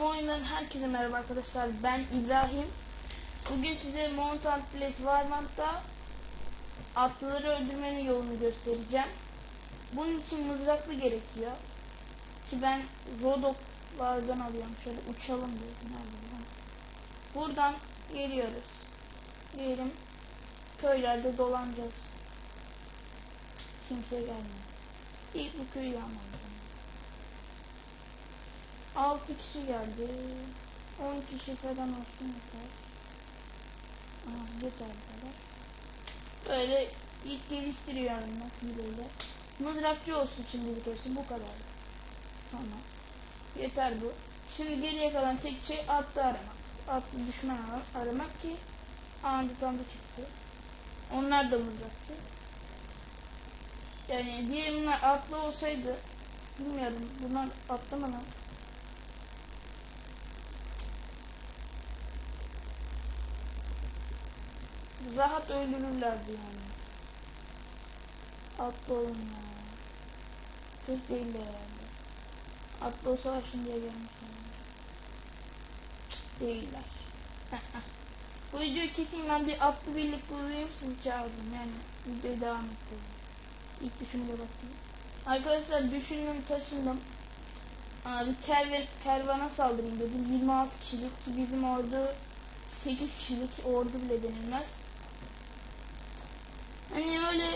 Bu oyundan herkese merhaba arkadaşlar. Ben İbrahim. Bugün size Mountain Plate Warmant'ta atlıları öldürmenin yolunu göstereceğim. Bunun için mızraklı gerekiyor. Ki ben Rodok'lardan alıyorum. Şöyle uçalım diye. Buradan geliyoruz. Diyelim köylerde dolanacağız. Kimse gelmiyor. İlk bu köyü almam. 6 kişi geldi. 10 kişi falan olsun yeter. Aha, yeter kadar. Böyle ilk geliştiriyorum ben hileyle. Mızrakçı olsun şimdi kere bu kadar. Tamam. Yeter bu. Şimdi geriye kalan tek şey atlı aramak. Atlı düşman ar- aramak ki anında tam da çıktı. Onlar da mızrakçı. Yani diğer bunlar atlı olsaydı bilmiyorum bunlar atlı rahat öldürürlerdi yani. Atlı oyun ya. Türk değil de herhalde. Atlı olsa şimdiye gelmişler. Değiller. Bu videoyu kesin ben bir atlı birlik bulayım sizi çağırdım yani videoyu devam ettirdim. İlk düşünüme bakayım. Arkadaşlar düşündüm taşındım. Abi kervan, kervana saldırayım dedim. 26 kişilik ki bizim ordu 8 kişilik ordu bile denilmez. Hani öyle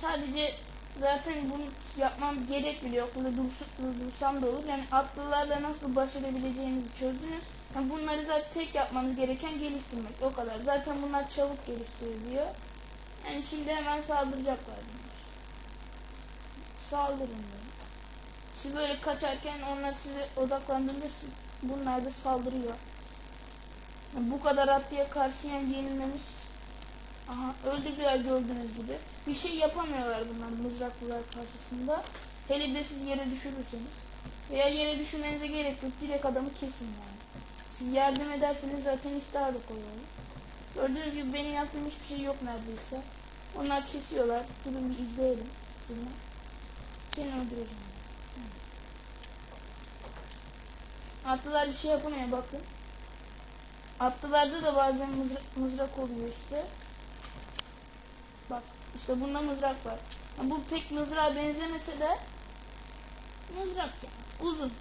sadece zaten bunu yapmam gerek bile yok. Burada dursun, dursam da olur. Yani atlılarla nasıl baş edebileceğimizi çözdünüz. Yani bunları zaten tek yapmanız gereken geliştirmek. O kadar. Zaten bunlar çabuk geliştiriliyor. Yani şimdi hemen saldıracaklar. Saldırın diyor. Siz böyle kaçarken onlar size odaklandığında bunlar da saldırıyor. Yani bu kadar atlıya karşı yenilmemiz Aha öldürdüler gördüğünüz gibi. Bir şey yapamıyorlar bunlar mızraklılar karşısında. Hele de siz yere düşürürseniz. Veya yere düşürmenize gerek yok. Direkt adamı kesin yani. Siz yardım ederseniz zaten iş daha da. Gördüğünüz gibi benim yaptığım hiçbir şey yok neredeyse. Onlar kesiyorlar. Durun bir izleyelim. Bunu. Seni öldüreceğim. Atlılar bir şey yapamıyor bakın. Atlılarda da bazen mızrak, mızrak oluyor işte. Bak işte bunda mızrak var. Yani bu pek mızrağa benzemese de mızrak yani uzun.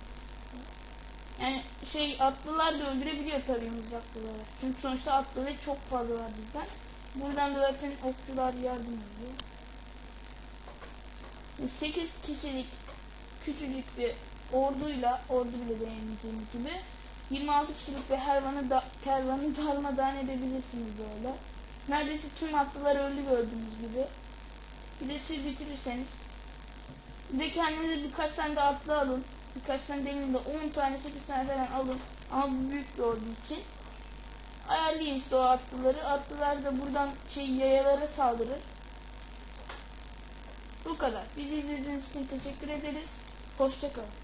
Yani şey atlılar da öldürebiliyor tabii mızraklıları. Çünkü sonuçta atlı ve çok fazla var bizden. Buradan da zaten okçular yardım ediyor. 8 kişilik küçücük bir orduyla, ordu bile diyemeyeceğimiz gibi 26 kişilik bir kervanı, da, kervanı darmadağın edebilirsiniz böyle. Neredeyse tüm atlılar öldü gördüğünüz gibi. Bir de siz bitirirseniz. Bir de kendinize birkaç tane de atlı alın. Birkaç tane demeyeyim de 10 tane 8 tane falan alın. Ama bu büyük bir ordu için. Ayarlayın işte o atlıları. Atlılar da buradan şey yayalara saldırır. Bu kadar. Bizi izlediğiniz için teşekkür ederiz. Hoşçakalın.